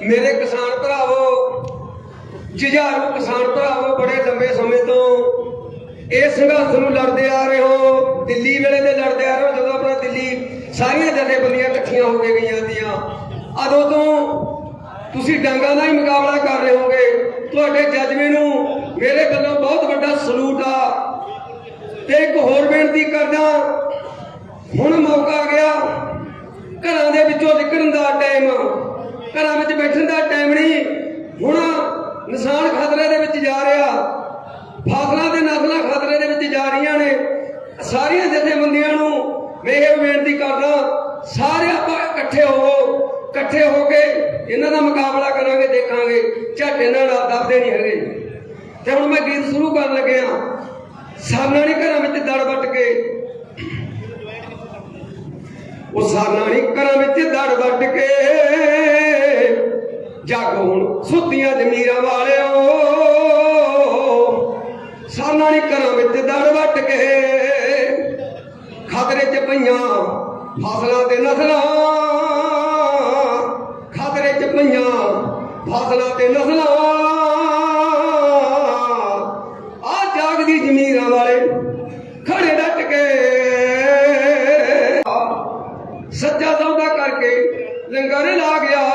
ਮੇਰੇ ਕਿਸਾਨ ਭਰਾਵੋ, ਜੁਝਾਰੂ ਕਿਸਾਨ ਭਰਾਵੋ, ਬੜੇ ਲੰਬੇ ਸਮੇਂ ਤੋਂ ਇਹ ਸੰਘਰਸ਼ ਨੂੰ ਲੜਦੇ ਆ ਰਹੇ ਹੋ। ਦਿੱਲੀ ਵੇਲੇ ਦੇ ਲੜਦੇ ਆ ਰਹੇ ਹੋ, ਜਦੋਂ ਆਪਣਾ ਦਿੱਲੀ ਸਾਰੀਆਂ ਜਥੇਬੰਦੀਆਂ ਇਕੱਠੀਆਂ ਹੋ ਕੇ ਗਈਆਂ ਦੀਆਂ। ਅਦੋਂ ਤੋਂ ਤੁਸੀਂ ਡਾਂਗਾ ਦਾ ਹੀ ਮੁਕਾਬਲਾ ਕਰ ਰਹੇ ਹੋਗੇ। ਤੁਹਾਡੇ ਜਜ਼ਬੇ ਨੂੰ ਮੇਰੇ ਵੱਲੋਂ ਬਹੁਤ ਵੱਡਾ ਸਲੂਟ ਆ। ਤੇ ਇੱਕ ਹੋਰ ਬੇਨਤੀ ਕਰਦਾ, ਹੁਣ ਮੌਕਾ ਆ ਗਿਆ ਘਰਾਂ ਦੇ ਵਿੱਚੋਂ ਨਿਕਲਣ ਦਾ ਟਾਈਮ ਘਰਾਂ ਵਿੱਚ ਬੈਠਣ ਦਾ ਟਾਈਮ ਨਹੀਂ। ਹੁਣ ਨਿਸ਼ਾਨ ਖਤਰੇ ਦੇ ਵਿੱਚ ਜਾ ਰਿਹਾ। ਫਸਲਾਂ ਤੇ ਨਸਲਾਂ ਖਤਰੇ ਦੇ ਵਿੱਚ ਜਾ ਰਹੀਆਂ ਨੇ। ਸਾਰੀਆਂ ਜਥੇਬੰਦੀਆਂ ਨੂੰ ਮੈਂ ਇਹ ਬੇਨਤੀ ਕਰਦਾ, ਸਾਰੇ ਆਪਾਂ ਇਕੱਠੇ ਹੋਵੋ ਇਕੱਠੇ ਹੋ ਕੇ ਇਹਨਾਂ ਦਾ ਮੁਕਾਬਲਾ ਕਰਾਂਗੇ, ਦੇਖਾਂਗੇ। ਝੱਟ ਇਹਨਾਂ ਨਾਲ ਦੱਬਦੇ ਨਹੀਂ ਹੈਗੇ। ਤੇ ਹੁਣ ਮੈਂ ਗੀਤ ਸ਼ੁਰੂ ਕਰਨ ਲੱਗਿਆ ਸਾਨਾ ਨਹੀਂ ਘਰਾਂ ਵਿੱਚ ਦੜ ਵੱਟ ਕੇ। ਉਹ ਸਾਨਾ ਨਹੀਂ ਘਰਾਂ ਵਿੱਚ ਦੜ ਵੱਟ ਕੇ। ਜਾਗ ਹੁਣ ਸੁੱਤੀਆਂ ਜ਼ਮੀਰਾਂ ਵਾਲਿਓ। ਸਾਨਾ ਨਹੀਂ ਘਰਾਂ ਵਿੱਚ ਦੜ ਵੱਟ ਕੇ ਖਤਰੇ 'ਚ ਪਈਆਂ ਫਸਲਾਂ ਤੇ ਨਸਲਾਂ। ਖਤਰੇ 'ਚ ਪਈਆਂ ਫਸਲਾਂ ਤੇ ਨਸਲਾਂ। ਆ ਜਾਗਦੀ ਜ਼ਮੀਰਾਂ ਵਾਲੇ ਖੜੇ ਡਟ ਕੇ। ਸੱਜਾ ਸੌਦਾ ਕਰਕੇ ਲੰਗਰ ਲਾ ਗਿਆ।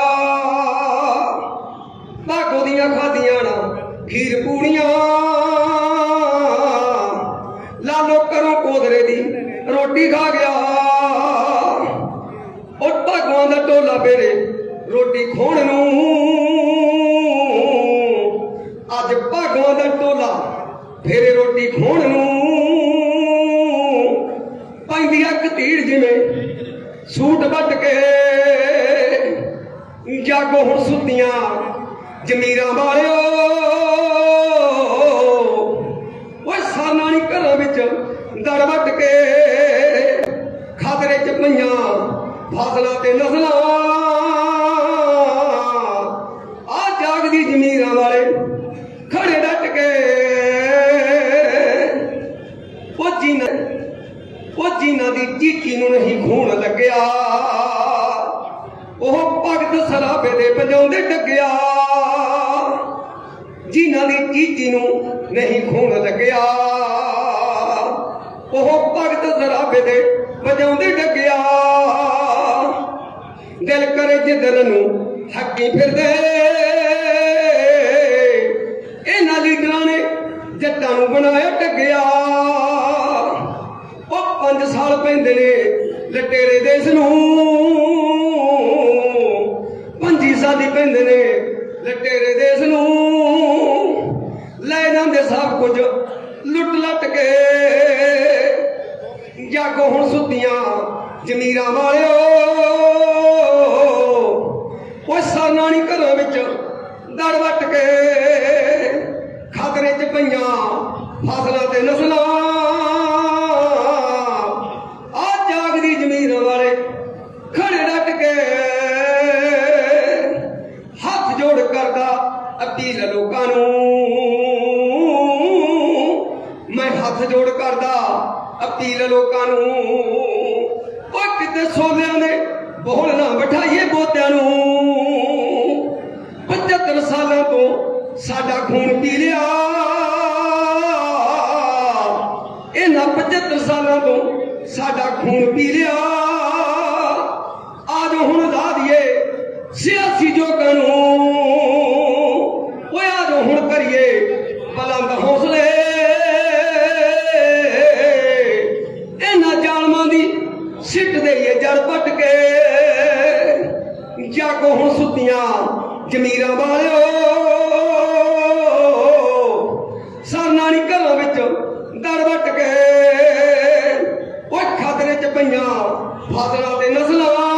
ਭਾਗੋ ਦੀਆਂ ਖਾਦੀਆਂ ਨਾ, ਖੀਰ ਪੂੜੀਆਂ ਲਾਲੋ ਕਰੋ ਕੋਦਰੇ ਦੀ ਰੋਟੀ ਖਾ ਗਿਆ। ਉਹ ਭਗਵਾਨ ਦਾ ਟੋਲਾ ਬੇਰੇ ਰੋਟੀ ਖੋਣ ਨੂੰ। ਅੱਜ ਭਗਵਾਨ ਦਾ ਟੋਲਾ ਫੇਰੇ ਰੋਟੀ ਖੋਣ ਨੂੰ। ਪੈਂਦੀ ਅੱਖ ਧੀੜ ਜਿਵੇਂ ਸੂਟ ਵੱਟ ਕੇ, ਜਾਗੋ ਹੁਣ ਸੁੱਤੀਆਂ। ਜ਼ਮੀਰਾਂ ਵਾਲਿਓ। ਓਏ ਸਾਨਾ ਨਹੀਂ ਘਰਾਂ ਵਿੱਚ ਦੜ ਵੱਟ ਕੇ ਖਤਰੇ ਚ ਪਈਆਂ ਫਸਲਾਂ ਤੇ ਨਸਲਾਂ। ਆ ਜਾਗਦੀ ਜ਼ਮੀਰਾਂ ਵਾਲੇ ਖੜੇ ਡਟ ਕੇ। ਉਹ ਜੀਨਾ ਉਹ ਜੀਨਾ ਦੀ ਚੀਚੀ ਨੂੰ ਨਹੀਂ ਖੂਨ ਲੱਗਿਆ। ਉਹ ਭਗਤ ਸਰਾਬੇ ਦੇ ਵਜਾਉਂਦੇ ਡੱਗਿਆ। ਜਿਨ੍ਹਾਂ ਦੀ ਚੀਚੀ ਨੂੰ ਨਹੀਂ ਖੂਨ ਲੱਗਿਆ। ਉਹ ਭਗਤ ਸਰਾਬੇ ਦੇ ਵਜਾਉਂਦੇ ਡੱਗਿਆ। ਦਿਲ ਕਰੇ ਜਿੱਦਲ ਨੂੰ ਹੱਕੀ ਫਿਰਦੇ। ਇਹਨਾਂ ਲੀਡਰਾਂ ਨੇ ਜੱਟਾਂ ਨੂੰ ਬਣਾਇਆ ਟੱਗਿਆ ਉਹ 5 ਸਾਲ ਪੈਂਦੇ ਨੇ ਲਟੇਰੇ ਦੇਸ਼ ਨੂੰ। ਲੈ ਜਾਂਦੇ ਸਭ ਕੁਝ ਲੁੱਟ ਲੱਟ ਕੇ। ਜਾਗੋ ਹੁਣ ਸੁੱਤੀਆਂ ਜ਼ਮੀਰਾਂ ਵਾਲਿਓ। ਕੋਈ ਸਾਨਾ ਨਹੀਂ ਘਰਾਂ ਵਿੱਚ ਦੜ ਵੱਟ ਕੇ ਖਤਰੇ 'ਚ ਪਈਆਂ ਫਸਲਾਂ ਤੇ ਨਸਲਾਂ। ਆ ਜਾਗਦੀ ਜ਼ਮੀਰਾਂ ਵਾਲੇ ਖੜੇ ਡਟ ਕੇ। ਹੱਥ ਜੋੜ ਕਰਦਾ ਅਪੀਲ ਲੋਕਾਂ ਨੂੰ। ਅਪੀਲ ਲੋਕਾਂ ਨੂੰ। ਉਹ ਕਿਤੇ ਸੋਲਿਆਂ ਨੇ ਬੋਲ ਨਾ ਬਿਠਾਈਏ ਬੋਤਿਆਂ ਨੂੰ। 75 ਸਾਲਾਂ ਤੋਂ ਸਾਡਾ ਖੂਨ ਪੀ ਲਿਆ। ਇਹਨਾਂ 75 ਸਾਲਾਂ ਤੋਂ ਸਾਡਾ ਖੂਨ ਪੀ ਲਿਆ। ਜਾਗੋ ਹੁਣ ਸੁੱਤੀਆਂ? ਜ਼ਮੀਰਾਂ ਵਾਲਿਓ ਸਾਨਾ ਨਹੀਂ ਘਰਾਂ ਵਿੱਚ ਦਰ ਵੱਟ ਕੇ, ਓਏ ਖਤਰੇ ਚ ਪਈਆਂ ਫਸਲਾਂ ਤੇ ਨਸਲਾਂ।